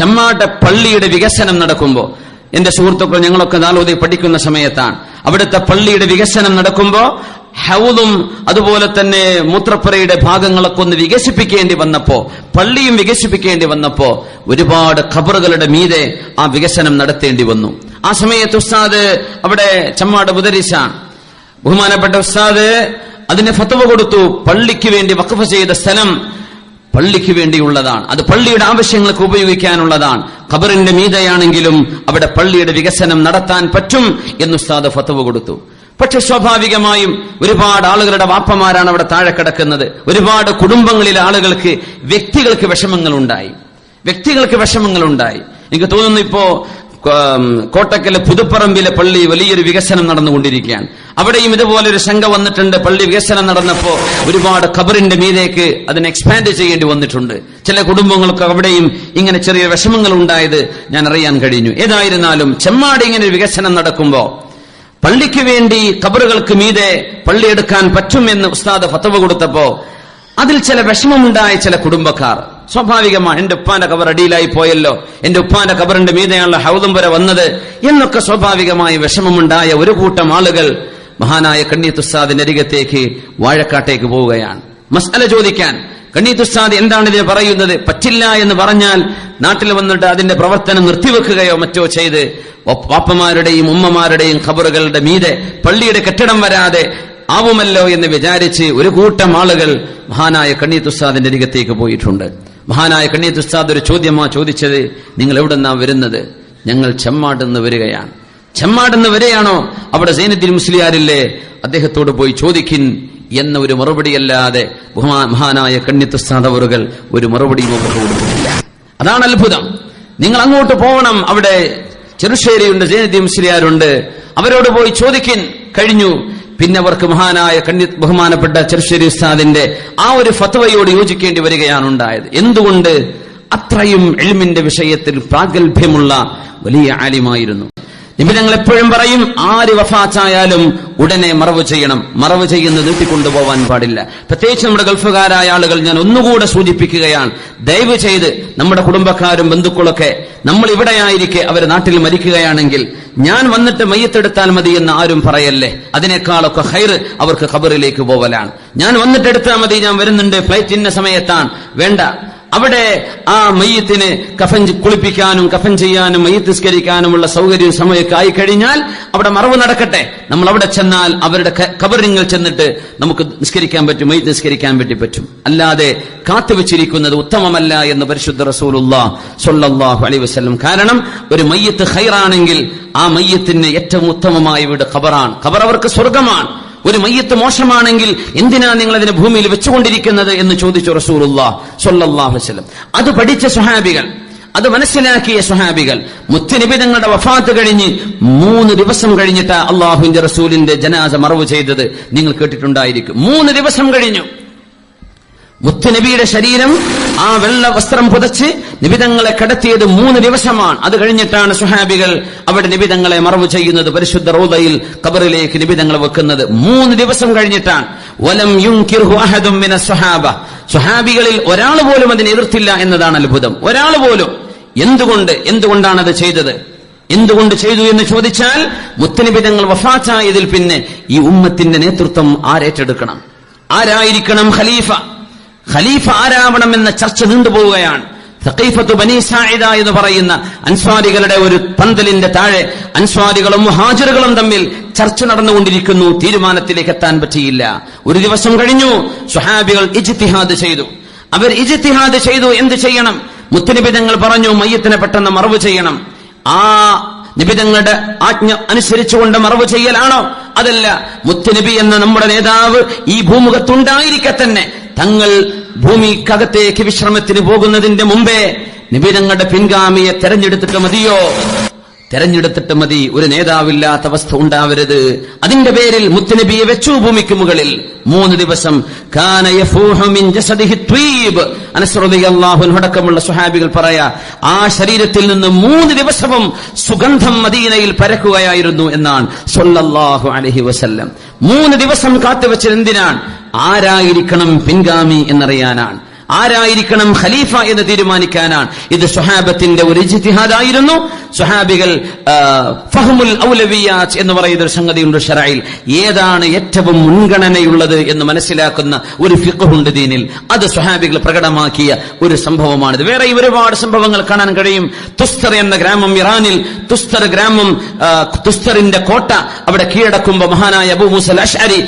ചെമ്മാട്ട പള്ളിയുടെ വികസനം നടക്കുമ്പോൾ എന്റെ സുഹൃത്തുക്കൾ ഞങ്ങളൊക്കെ നാലോതി പഠിക്കുന്ന സമയത്താണ്. അവിടുത്തെ പള്ളിയുടെ വികസനം നടക്കുമ്പോൾ ഹൗദും അതുപോലെ തന്നെ മൂത്രപ്പുരയുടെ ഭാഗങ്ങളൊക്കെ ഒന്ന് വികസിപ്പിക്കേണ്ടി വന്നപ്പോ പള്ളിയും വികസിപ്പിക്കേണ്ടി വന്നപ്പോ ഒരുപാട് ഖബറുകളുടെ മീതെ ആ വികസനം നടത്തേണ്ടി വന്നു. ആ സമയത്ത് ഉസ്താദ് അവിടെ ചമ്മാട് ബുദരിശാണ് ബഹുമാനപ്പെട്ട ഉസ്താദ് അതിന് ഫത്തവ കൊടുത്തു. പള്ളിക്ക് വേണ്ടി വഖഫ് ചെയ്ത സ്ഥലം പള്ളിക്ക് വേണ്ടിയുള്ളതാണ്. അത് പള്ളിയുടെ ആവശ്യങ്ങൾക്ക് ഉപയോഗിക്കാനുള്ളതാണ്. ഖബറിന്റെ മീതയാണെങ്കിലും അവിടെ പള്ളിയുടെ വികസനം നടത്താൻ പറ്റും എന്ന് ഉസ്താദ് ഫത്തവ് കൊടുത്തു. പക്ഷെ സ്വാഭാവികമായും ഒരുപാട് ആളുകളുടെ വാപ്പമാരാണ് അവിടെ താഴെ കിടക്കുന്നത്. ഒരുപാട് കുടുംബങ്ങളിലെ ആളുകൾക്ക് വ്യക്തികൾക്ക് വിഷമങ്ങൾ ഉണ്ടായി വ്യക്തികൾക്ക് വിഷമങ്ങൾ ഉണ്ടായി എനിക്ക് തോന്നുന്നു ഇപ്പോ കോട്ടക്കലെ പുതുപ്പറമ്പിലെ പള്ളി വലിയൊരു വികസനം നടന്നുകൊണ്ടിരിക്കുകയാണ്. അവിടെയും ഇതുപോലെ ഒരു ശങ്ക വന്നിട്ടുണ്ട്. പള്ളി വികസനം നടന്നപ്പോ ഒരുപാട് ഖബറിന്റെ മീതേക്ക് അതിനെ എക്സ്പാൻഡ് ചെയ്യേണ്ടി വന്നിട്ടുണ്ട്. ചില കുടുംബങ്ങൾക്ക് അവിടെയും ഇങ്ങനെ ചെറിയ വിഷമങ്ങൾ ഉണ്ടായത് ഞാൻ അറിയാൻ കഴിഞ്ഞു. ഏതായിരുന്നാലും ചെമ്മാട് ഇങ്ങനെ ഒരു വികസനം നടക്കുമ്പോ പള്ളിക്ക് വേണ്ടി ഖബറുകൾക്ക് മീതെ പള്ളി എടുക്കാൻ പറ്റുമെന്ന് ഉസ്താദ് ഫത്തവ കൊടുത്തപ്പോ അതിൽ ചില വിഷമമുണ്ടായ ചില കുടുംബക്കാർ. സ്വാഭാവികമാണ് എന്റെ ഉപ്പാന്റെ കബർ അടിയിലായി പോയല്ലോ. എന്റെ ഉപ്പാന്റെ കബറിന്റെ മീതെയാണല്ലോ ഹൗദം വരെ വന്നത്. എന്നൊക്കെ സ്വാഭാവികമായി വിഷമമുണ്ടായ ഒരു കൂട്ടം ആളുകൾ മഹാനായ കണ്ണീത്തുസ്താദിന്റെ അരികത്തേക്ക് വാഴക്കാട്ടേക്ക് പോവുകയാണ്. മസ്അല ചോദിക്കാൻ കണ്ണീത്തുസ്താദ് എന്താണ് ഇതിന് പറയുന്നത്? പറ്റില്ല എന്ന് പറഞ്ഞാൽ നാട്ടിൽ വന്നിട്ട് അതിന്റെ പ്രവർത്തനം നിർത്തിവെക്കുകയോ മറ്റോ ചെയ്ത് പാപ്പമാരുടെയും ഉമ്മമാരുടെയും ഖബറുകളുടെ മീതെ പള്ളിയുടെ കെട്ടിടം വരാതെ ആവുമല്ലോ എന്ന് വിചാരിച്ച് ഒരു കൂട്ടം ആളുകൾ മഹാനായ കണ്ണീത്തുസ്താദിന്റെ അരികത്തേക്ക് പോയിട്ടുണ്ട്. മഹാനായ കണ്ണീത്തുസ്താദ് ഒരു ചോദ്യമാ ചോദിച്ചത് നിങ്ങൾ എവിടെ നിന്നാ വരുന്നത്? ഞങ്ങൾ ചെമ്മാടെന്ന് വരികയാണ്. ചെമ്മാടെന്ന് വരെയാണോ അവിടെ സൈനുദ്ദീൻ മുസ്ലിയാരില്ലേ? അദ്ദേഹത്തോട് പോയി ചോദിക്കിൻ എന്ന ഒരു മറുപടിയല്ലാതെ മഹാനായ കണ്ണിത്തുസ്താദ് അവറുകൾ ഒരു മറുപടിയും കൊടുക്കുന്നില്ല. അതാണ് അത്ഭുതം. നിങ്ങൾ അങ്ങോട്ട് പോകണം അവിടെ ചെറുശ്ശേരിയുണ്ട് ജയനദ്ദീൻ മുസ്ലിയാരുണ്ട്. അവരോട് പോയി ചോദിക്കിൻ. കഴിഞ്ഞു. പിന്നെ അവർക്ക് മഹാനായ കണ്ണി ബഹുമാനപ്പെട്ട ചെറുശ്ശേരി ഉസ്താദിന്റെ ആ ഒരു ഫത്വയോട് യോജിക്കേണ്ടി വരികയാണ് ഉണ്ടായത്. എന്തുകൊണ്ട്? അത്രയും എൽമിന്റെ വിഷയത്തിൽ പ്രാഗൽഭ്യമുള്ള വലിയ ആലിമായിരുന്നു. നിബിധങ്ങൾ എപ്പോഴും പറയും ആര് വഫാച്ചായാലും ഉടനെ മറവ് ചെയ്യണം. മറവ് ചെയ്യുന്നത് നീട്ടിക്കൊണ്ടുപോവാൻ പാടില്ല. പ്രത്യേകിച്ച് നമ്മുടെ ഗൾഫുകാരായ ആളുകൾ ഞാൻ ഒന്നുകൂടെ സൂചിപ്പിക്കുകയാണ്. ദയവ് ചെയ്ത് നമ്മുടെ കുടുംബക്കാരും ബന്ധുക്കളൊക്കെ നമ്മൾ ഇവിടെയായിരിക്കെ അവർ നാട്ടിൽ മരിക്കുകയാണെങ്കിൽ ഞാൻ വന്നിട്ട് മയ്യത്തെടുത്താൽ മതി എന്ന് ആരും പറയല്ലേ? അതിനേക്കാളൊക്കെ ഹൈർ അവർക്ക് ഖബറിലേക്ക് പോവലാണ്. ഞാൻ വന്നിട്ട് എടുത്താൽ മതി ഞാൻ വരുന്നുണ്ട് ഫ്ലൈറ്റ് ഇന്ന സമയത്താണ്. വേണ്ട അവിടെ ആ മയ്യത്തിന് കഫൻ കുളിപ്പിക്കാനും കഫൻ ചെയ്യാനും മയ്യത്ത് സൗകര്യം സമയമൊക്കെ ആയി കഴിഞ്ഞാൽ അവിടെ മറവ് നടക്കട്ടെ. നമ്മൾ അവിടെ ചെന്നാൽ അവരുടെ കബറിങ്ങൾ ചെന്നിട്ട് നമുക്ക് നിസ്കരിക്കാൻ പറ്റും മയ്യത്ത് നിസ്കരിക്കാൻ വേണ്ടി പറ്റും. അല്ലാതെ കാത്തുവച്ചിരിക്കുന്നത് ഉത്തമമല്ല എന്ന് പരിശുദ്ധ റസൂലുള്ള സൊല്ലാഹു അലൈ വസ്ലം കാരണം ഒരു മയ്യത്ത് ഹൈറാണെങ്കിൽ ആ മയ്യത്തിന് ഏറ്റവും ഉത്തമമായ വീട് ഖബറാണ്. ഖബർ അവർക്ക് സ്വർഗമാണ് ഒരു മയ്യത്ത് മോശമാണെങ്കിൽ എന്തിനാ നിങ്ങൾ അതിനെ ഭൂമിയിൽ വെച്ചുകൊണ്ടിരിക്കുന്നത് എന്ന് ചോദിച്ചു വസ്ലം അത് പഠിച്ച സുഹാബികൾ അത് മനസ്സിലാക്കിയ സുഹാബികൾ മുത്തുനിബിതങ്ങളുടെ വഫാത്ത് കഴിഞ്ഞ് മൂന്ന് ദിവസം കഴിഞ്ഞിട്ട് അള്ളാഹുവിന്റെ റസൂലിന്റെ ജനാസ മറവ് ചെയ്തത്. നിങ്ങൾ കേട്ടിട്ടുണ്ടായിരിക്കും. മൂന്ന് ദിവസം കഴിഞ്ഞു. മുത്തുനബിയുടെ ശരീരം ആ വെള്ള വസ്ത്രം പുതച്ച് നിബിതങ്ങളെ കടത്തിയത് മൂന്ന് ദിവസമാണ്. അത് കഴിഞ്ഞിട്ടാണ് സുഹാബികൾ അവിടെ നിബിതങ്ങളെ മറവ് ചെയ്യുന്നത്. പരിശുദ്ധ റോദയിൽ കബറിലേക്ക് നിബിതങ്ങൾ വെക്കുന്നത്. മൂന്ന് ദിവസം കഴിഞ്ഞിട്ടാണ്. വലം അഹദും മിന സുഹാബികളിൽ ഒരാൾ പോലും അതിനെ എതിർത്തില്ല എന്നതാണ് അത്ഭുതം. ഒരാൾ പോലും. എന്തുകൊണ്ട്? എന്തുകൊണ്ടാണ് അത് ചെയ്തത്? എന്തുകൊണ്ട് ചെയ്തു എന്ന് ചോദിച്ചാൽ മുത്തനിബിതങ്ങൾ വഫാച്ചായതിൽ പിന്നെ ഈ ഉമ്മത്തിന്റെ നേതൃത്വം ആരേറ്റെടുക്കണം. ആരായിരിക്കണം ഖലീഫ? ഖലീഫ ആരാവണം എന്ന ചർച്ച നീണ്ടുപോവുകയാണ് സഖീഫത്തു ബനി സായിദ എന്ന് പറയുന്ന അൻസ്വാരികളുടെ ഒരു പന്തലിന്റെ താഴെ അൻസ്വാരികളും മുഹാജിറുകളും തമ്മിൽ ചർച്ച നടന്നുകൊണ്ടിരിക്കുന്നു. തീരുമാനത്തിലേക്ക് എത്താൻ പറ്റിയില്ല. ഒരു ദിവസം കഴിഞ്ഞു. സുഹാബികൾ ഇജിത്തിഹാദ് ചെയ്തു. അവർ ഇജിത്തിഹാദ് ചെയ്തു. എന്ത് ചെയ്യണം? മുത്തനിബിതങ്ങൾ പറഞ്ഞു മയ്യത്തിനെ പെട്ടെന്ന് മറവ് ചെയ്യണം. ആ നിബിതങ്ങളുടെ ആജ്ഞ അനുസരിച്ചുകൊണ്ട് മറവ് ചെയ്യലാണോ? അതല്ല. മുത്തനബി എന്ന നമ്മുടെ നേതാവ് ഈ ഭൂമുഖത്തുണ്ടായിരിക്കെ തന്നെ. തങ്ങൾ ഭൂമിക്കകത്തേക്ക് വിശ്രമത്തിന് പോകുന്നതിന്റെ മുമ്പേ നിബിരങ്ങളുടെ പിൻഗാമിയെ തെരഞ്ഞെടുത്തിട്ട് മതിയോ? തെരഞ്ഞെടുത്തിട്ട് മതി. ഒരു നേതാവില്ലാത്ത അവസ്ഥ ഉണ്ടാവരുത്. അതിന്റെ പേരിൽ മുത്തനബിയെ വെച്ചു ഭൂമിക്ക് മുകളിൽ. മൂന്ന് ദിവസം കാന യഫൂഹു മിൻ ജസദിഹി ത്വീബ്. അനസ് റളിയല്ലാഹു അൻഹു അടക്കമുള്ള സുഹാബികൾ പറയാ ആ ശരീരത്തിൽ നിന്ന് മൂന്ന് ദിവസവും സുഗന്ധം മദീനയിൽ പരക്കുകയായിരുന്നു എന്നാണ് സൊല്ലാഹു അലഹി വസല്ലം. മൂന്ന് ദിവസം കാത്തുവെച്ചത് എന്തിനാണ്? ആരായിരിക്കണം പിൻഗാമി എന്നറിയാനാണ്. ആരായിരിക്കണം ഖലീഫ എന്ന് തീരുമാനിക്കാനാണ്. ഇത് സുഹാബത്തിന്റെ ഒരു ഇജ്തിഹാദായിരുന്നു. സുഹാബികൾ ഫഹമുൽ ഔലവിയാത്ത് എന്ന് പറയുന്ന ഒരു സംഗതിയുണ്ട് ഷറയിൽ. ഏതാണ് ഏറ്റവും മുൻഗണനയുള്ളത് എന്ന് മനസ്സിലാക്കുന്ന ഒരു ഫിഖുണ്ട് ദീനിൽ. അത് സുഹാബികൾ പ്രകടമാക്കിയ ഒരു സംഭവമാണിത്. വേറെ ഒരുപാട് സംഭവങ്ങൾ കാണാൻ കഴിയും. തുസ്തർ എന്ന ഗ്രാമം ഇറാനിൽ തുസ്തർ ഗ്രാമം തുസ്തറിന്റെ കോട്ട അവിടെ കീഴടക്കുമ്പോൾ മഹാനായ അബൂ മുസൽ അഷ്അരി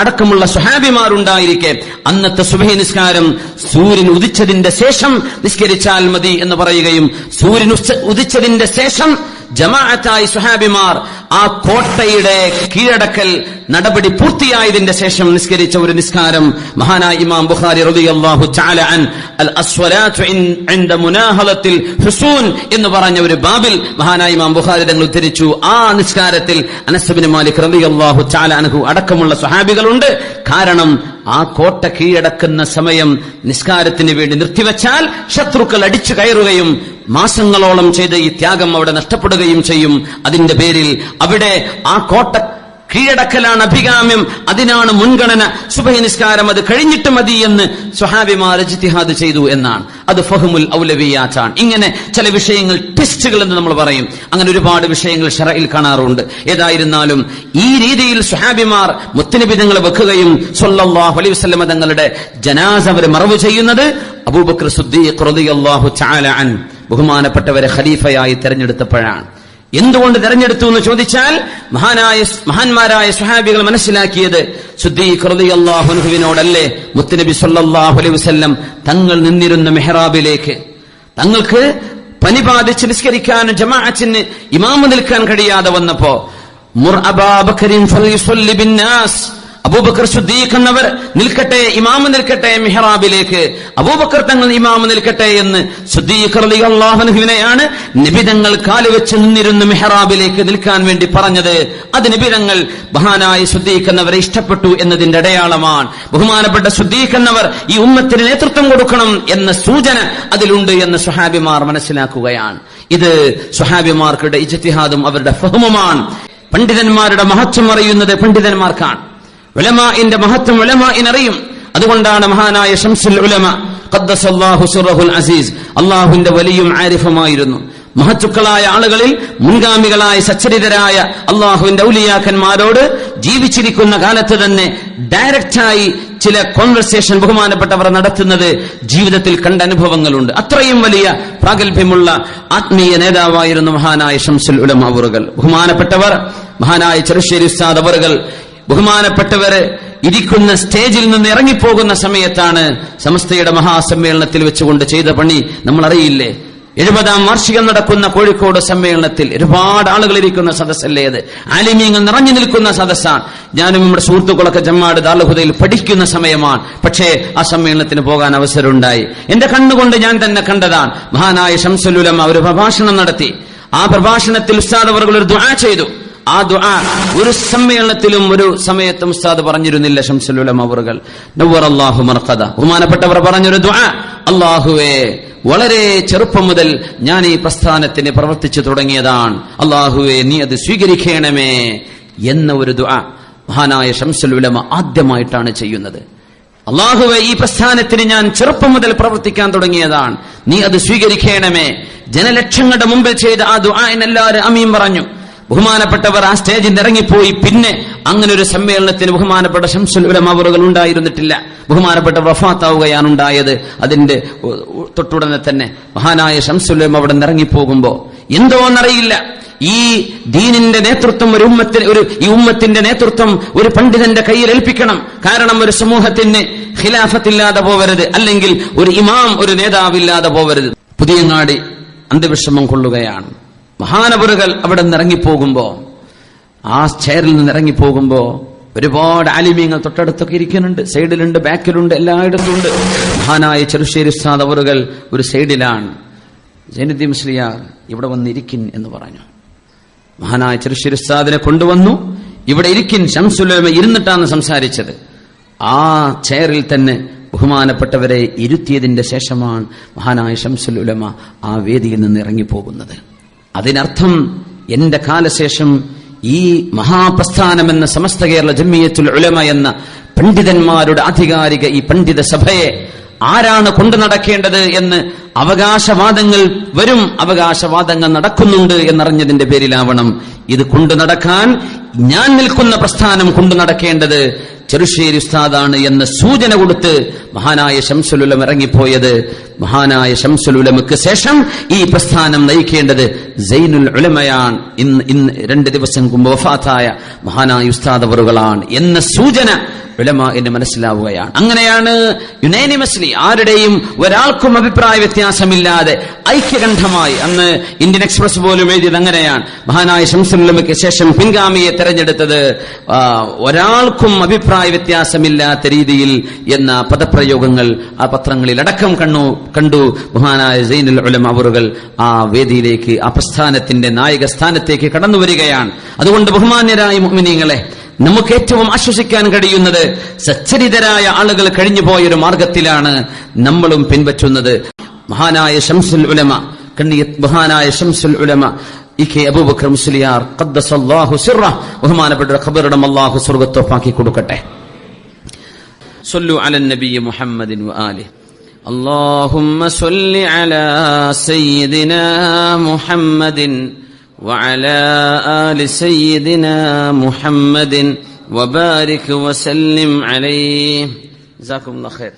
അടക്കമുള്ള സുഹാബിമാരുണ്ടായിരിക്കെ അന്നത്തെ സുബഹി നിസ്കാരം സൂര്യൻ ഉദിച്ചതിന്റെ ശേഷം നിസ്കരിച്ചാൽ മതി എന്ന് പറയുകയും സൂര്യൻ ഉദിച്ചതിന്റെ ശേഷം ജമാഅത്തായി സുഹാബിമാർ ആ കോട്ടയുടെ കീഴടക്കൽ നടപടി പൂർത്തിയായതിന്റെ ശേഷം നിസ്കരിച്ച ഒരു നിസ്കാരം മഹാനായ ഇമാം ബുഖാരി റളിയല്ലാഹു തആല അൻ അൽ അസ്വലാത്തു ഇൻ- ഇൻദ മുനാഹലത്തിൽ ഹുസൂൻ എന്ന് പറഞ്ഞ ഒരു ബാബിൽ മഹാനായ ഇമാം ബുഖാരി തങ്ങൾ ഉദ്ധരിച്ചു. ആ നിസ്കാരത്തിൽ അനസ് ബിൻ മാലിക് റളിയല്ലാഹു തആല അൻഹു അടക്കമുള്ള സ്വഹാബികളുണ്ട്. കാരണം ആ കോട്ട കീഴടക്കുന്ന സമയം നിസ്കാരത്തിന് വേണ്ടി നിർത്തിവെച്ചാൽ ശത്രുക്കൾ അടിച്ചു കയറുകയും മാസങ്ങളോളം ചെയ്ത ഈ ത്യാഗം അവിടെ നഷ്ടപ്പെടുകയും ചെയ്യും. അതിന്റെ പേരിൽ അവിടെ ആ കോട്ട കീഴടക്കലാണ് അഭികാമ്യം. അതിനാണ് മുൻഗണന. സുബഹി നിസ്കാരം അത് കഴിഞ്ഞിട്ട് മതി എന്ന് സ്വഹാബിമാർ ഇജ്തിഹാദ് ചെയ്തു എന്നാണ്. അത് ഫഹമുൽ ഔലവിയാച്ചാണ് ഇങ്ങനെ ചില വിഷയങ്ങൾ ടെസ്റ്റുകൾ എന്ന് നമ്മൾ പറയും. അങ്ങനെ ഒരുപാട് വിഷയങ്ങൾ ഷറയിൽ കാണാറുണ്ട്. ഏതായിരുന്നാലും ഈ രീതിയിൽ സുഹാബിമാർ മുത്തനിബിതങ്ങൾ വെക്കുകയും സല്ലല്ലാഹു അലൈഹി വസ്ലമ തങ്ങളുടെ ജനാസ അവർ മറവ് ചെയ്യുന്നത് അബൂബക്കർ സുദ്ദീഖ് റളിയല്ലാഹു തആല ബഹുമാനപ്പെട്ടവരെ ഖലീഫയായി തെരഞ്ഞെടുത്തപ്പോഴാണ്. എന്തുകൊണ്ട് തെരഞ്ഞെടുത്തു എന്ന് ചോദിച്ചാൽ മഹാനായ മഹാന്മാരായ സുഹാബികൾ മനസ്സിലാക്കിയത് സുദ്ദീഖ്ലാഹുനുഹുവിനോടല്ലേ മുത്തുനബി സല്ലാഹുലി അലൈഹി വസല്ലം തങ്ങൾ നിന്നിരുന്ന മെഹ്റാബിലേക്ക്. തങ്ങൾക്ക് പനി ബാധിച്ച് നിസ്കരിക്കാനും ജമാഅത്തിന് ഇമാമ് നിൽക്കാൻ കഴിയാതെ വന്നപ്പോ അബൂബക്കർ ശുദ്ധീഖ് എന്നവർ നിൽക്കട്ടെ ഇമാമ് നിൽക്കട്ടെ മിഹ്റാബിലേക്ക്. അബൂബക്കർ തങ്ങൾ ഇമാമ് നിൽക്കട്ടെ എന്ന് സുദ്ദീഖ് അള്ളാഹുവിനെയാണ് നിബിതങ്ങൾ കാലുവെച്ച് നിന്നിരുന്ന് മിഹ്റാബിലേക്ക് നിൽക്കാൻ വേണ്ടി പറഞ്ഞത്. അത് നിബിതങ്ങൾ മഹാനായ ശുദ്ധീഖ് എന്നവരെ ഇഷ്ടപ്പെട്ടു എന്നതിന്റെ അടയാളമാണ്. ബഹുമാനപ്പെട്ട ശുദ്ധീഖ് എന്നവർ ഈ ഉമ്മത്തിന് നേതൃത്വം കൊടുക്കണം എന്ന സൂചന അതിലുണ്ട് എന്ന് സുഹാബിമാർ മനസ്സിലാക്കുകയാണ്. ഇത് സുഹാബിമാർക്കുടെ ഇജ്തിഹാദും അവരുടെ ഫഹമുമാണ്. പണ്ഡിതന്മാരുടെ മഹത്വം അറിയുന്നത് പണ്ഡിതന്മാർക്കാണ്. ഉലമാഇന്റെ മഹത്വം ഉലമാഇനറിയും അതുകൊണ്ടാണ് മഹാനായ ഷംസുൽ ഉലമ അസീസ് അള്ളാഹുവിന്റെ വലിയും ആരിഫമായിരുന്നു. മഹത്തുക്കളായ ആളുകളിൽ മുൻഗാമികളായ സച്ചരിതരായ അള്ളാഹുവിന്റെ ഔലിയാക്കന്മാരോട് ജീവിച്ചിരിക്കുന്ന കാലത്ത് തന്നെ ഡയറക്റ്റായി ചില കോൺവെർസേഷൻ ബഹുമാനപ്പെട്ടവർ നടത്തുന്നത് ജീവിതത്തിൽ കണ്ട അനുഭവങ്ങളുണ്ട്. അത്രയും വലിയ പ്രാഗൽഭ്യമുള്ള ആത്മീയ നേതാവായിരുന്നു മഹാനായ ഷംസുൽ ഉലമാവുറുകൾ ബഹുമാനപ്പെട്ടവർ മഹാനായ ചെറുശ്ശേരി ഉസ്താദ് അവറുകൾ ബഹുമാനപ്പെട്ടവര് ഇരിക്കുന്ന സ്റ്റേജിൽ നിന്ന് ഇറങ്ങിപ്പോകുന്ന സമയത്താണ് സമസ്തയുടെ മഹാസമ്മേളനത്തിൽ വെച്ചുകൊണ്ട് ചെയ്ത പണി നമ്മൾ അറിയില്ലേ എഴുപതാം വാർഷികം നടക്കുന്ന കോഴിക്കോട് സമ്മേളനത്തിൽ ഒരുപാട് ആളുകൾ ഇരിക്കുന്ന സദസ്സല്ലേ അത്? ആലിമീങ്ങൾ നിറഞ്ഞു നിൽക്കുന്ന സദസ്സാണ്. ഞാനും നമ്മുടെ സുഹൃത്തുക്കളൊക്കെ ജമ്മാട് ദാളുഹുദയിൽ പഠിക്കുന്ന സമയമാണ്. പക്ഷേ ആ സമ്മേളനത്തിന് പോകാൻ അവസരമുണ്ടായി. എന്റെ കണ്ണുകൊണ്ട് ഞാൻ തന്നെ കണ്ടതാണ്. മഹാനായ ഷംസുലുലം അവർ പ്രഭാഷണം നടത്തി. ആ പ്രഭാഷണത്തിൽ ഉസ്താദ് അവർ ഒരു ദ്വാ ചെയ്തു. ആ ദുആ ഒരു സമ്മേളനത്തിലും ഒരു സമയത്തും ഉസ്താദ് പറഞ്ഞിരുന്നില്ല ഷംസുലുലം അവറുകൾ. നവ്വർ അല്ലാഹു മർഖദ ബഹുമാനപ്പെട്ടവർ പറഞ്ഞൊരു ദുആ. അള്ളാഹുവേ വളരെ ചെറുപ്പം മുതൽ ഞാൻ ഈ പ്രസ്ഥാനത്തിന് പ്രവർത്തിച്ചു തുടങ്ങിയതാണ്. അള്ളാഹുവേ നീ അത് സ്വീകരിക്കണമേ എന്ന ഒരു ദുആ മഹാനായ ഷംസുൽ ഉലമ ആദ്യമായിട്ടാണ് ചെയ്യുന്നത്. അള്ളാഹുവെ ഈ പ്രസ്ഥാനത്തിന് ഞാൻ ചെറുപ്പം മുതൽ പ്രവർത്തിക്കാൻ തുടങ്ങിയതാണ്. നീ അത് സ്വീകരിക്കണമേ. ജനലക്ഷങ്ങളുടെ മുമ്പിൽ ചെയ്ത ആ ദുആ എന്നെല്ലാവരും അമീം പറഞ്ഞു. ബഹുമാനപ്പെട്ടവർ ആ സ്റ്റേജിൽ ഇറങ്ങിപ്പോയി. പിന്നെ അങ്ങനെ ഒരു സമ്മേളനത്തിന് ബഹുമാനപ്പെട്ട ശംസുൽ ഉലമാവറുകൾ ഉണ്ടായിരുന്നിട്ടില്ല. ബഹുമാനപ്പെട്ട വഫാത്താവുകയാണ് ഉണ്ടായത്. അതിന്റെ തൊട്ടുടനെ തന്നെ മഹാനായ ശംസുലം അവിടെ നിന്ന് ഇറങ്ങിപ്പോകുമ്പോ. എന്തോന്നറിയില്ല ഈ ദീനിന്റെ നേതൃത്വം ഒരു ഉമ്മത്തിന് ഒരു ഈ ഉമ്മത്തിന്റെ നേതൃത്വം ഒരു പണ്ഡിതന്റെ കയ്യിൽ ഏൽപ്പിക്കണം. കാരണം ഒരു സമൂഹത്തിന് ഖിലാഫത്തില്ലാതെ പോവരുത്. അല്ലെങ്കിൽ ഒരു ഇമാം ഒരു നേതാവില്ലാതെ പോവരുത്. പുതിയങ്ങാടി അന്ത്യവിഷമം കൊള്ളുകയാണ്. മഹാനവറുകൾ അവിടെ നിന്ന് ഇറങ്ങിപ്പോകുമ്പോ ആ ചെയറിൽ നിന്ന് ഇറങ്ങിപ്പോകുമ്പോ ഒരുപാട് ആലിമീങ്ങൾ തൊട്ടടുത്തൊക്കെ ഇരിക്കുന്നുണ്ട്. സൈഡിലുണ്ട് ബാക്കിലുണ്ട് എല്ലായിടത്തും ഉണ്ട് മഹാനായ ചെറുശ്ശേരി ഉസ്താദ് ഒരു സൈഡിലാണ്. ജൈനുദ്ദീൻ മുസ്ലിയാർ ഇവിടെ വന്നിരിക്കിൻ എന്ന് പറഞ്ഞു. മഹാനായ ചെറുശ്ശേരി ഉസ്താദിനെ കൊണ്ടുവന്നു. ഇവിടെ ഇരിക്കിൻ ഷംസുലമ ഇരുന്നിട്ടാണ് സംസാരിച്ചത്. ആ ചെയറിൽ തന്നെ ബഹുമാനപ്പെട്ടവരെ ഇരുത്തിയതിന്റെ ശേഷമാണ് മഹാനായ ഷംസുൽ ഉലമ ആ വേദിയിൽ നിന്ന് ഇറങ്ങിപ്പോകുന്നത്. അതിനർത്ഥം എന്റെ കാലശേഷം ഈ മഹാപ്രസ്ഥാനം എന്ന സമസ്ത കേരള ജമ്മിയത്തുൽ ഉലമ എന്ന പണ്ഡിതന്മാരുടെ ആധികാരിക ഈ പണ്ഡിത സഭയെ ആരാണ് കൊണ്ടു നടക്കേണ്ടത് എന്ന് അവകാശവാദങ്ങൾ വരും. അവകാശവാദങ്ങൾ നടക്കുന്നുണ്ട് എന്നറിഞ്ഞതിന്റെ പേരിലാവണം. ഇത് കൊണ്ടു നടക്കാൻ ഞാൻ നിൽക്കുന്ന പ്രസ്ഥാനം കൊണ്ടു നടക്കേണ്ടത് ചെറുശ്ശേരി ഉസ്താദാണ് എന്ന സൂചന കൊടുത്ത് മഹാനായ ശംസുലുലം ഇറങ്ങിപ്പോയത്. മഹാനായ ശംസുലുലമക്ക് ശേഷം ഈ പ്രസ്ഥാനം നയിക്കേണ്ടത് സൈനുൽ ഉലമയാണ്. ഇന്ന് ഇന്ന് രണ്ട് ദിവസം മുമ്പ് വഫാത്തായ മഹാനായ ഉസ്താദ് അവറുകളാണ് എന്ന സൂചന ഉലമ എന്ന് മനസ്സിലാവുകയാണ്. അങ്ങനെയാണ് യുനൈനിമസ്ലി ആരുടെയും ഒരാൾക്കും അഭിപ്രായ വ്യത്യാസമില്ലാതെ ഐക്യകണ്ഠമായി അന്ന് ഇന്ത്യൻ എക്സ്പ്രസ് പോലും എഴുതിയത് അങ്ങനെയാണ്. മഹാനായ ശംസലമയ്ക്ക് ശേഷം പിൻഗാമിയെ തെരഞ്ഞെടുത്തത് ഒരാൾക്കും അഭിപ്രായ വ്യത്യാസമില്ലാത്ത രീതിയിൽ എന്ന പദപ്രയോഗങ്ങൾ ആ പത്രങ്ങളിൽ അടക്കം കണ്ണു കണ്ടു. മഹാനായ സൈനുൽ ഉലം അവറുകൾ ആ വേദിയിലേക്ക് ആ പ്രസ്ഥാനത്തിന്റെ നായക സ്ഥാനത്തേക്ക് കടന്നു വരികയാണ് അതുകൊണ്ട് ബഹുമാന്യരായ മുഅ്മിനീങ്ങളെ നമുക്ക് ഏറ്റവും ആശ്വസിക്കാൻ കഴിയുന്നത് സച്ചരിതരായ ആളുകൾ കഴിഞ്ഞുപോയൊരു മാർഗത്തിലാണ് നമ്മളും പിൻപറ്റുന്നത് മഹാനായ ഷംസുൽ ഉലമ കണ്ണിയ മഹാനായ ഷംസുൽ ഉലമ ഇ കെ അബൂബക്കർ മുസ്ലിയാർ ഖദ്ദസല്ലാഹു സിറ ബഹുമാനപ്പെട്ട ഖബറിടം അല്ലാഹു സ്വർഗ്ഗത്തോപ്പാക്കി കൊടുക്കട്ടെ صلوا على النبي محمد وآله اللهم صل على سيدنا محمد وعلى آل سيدنا محمد وبارك وسلم عليه. جزاكم الله خير.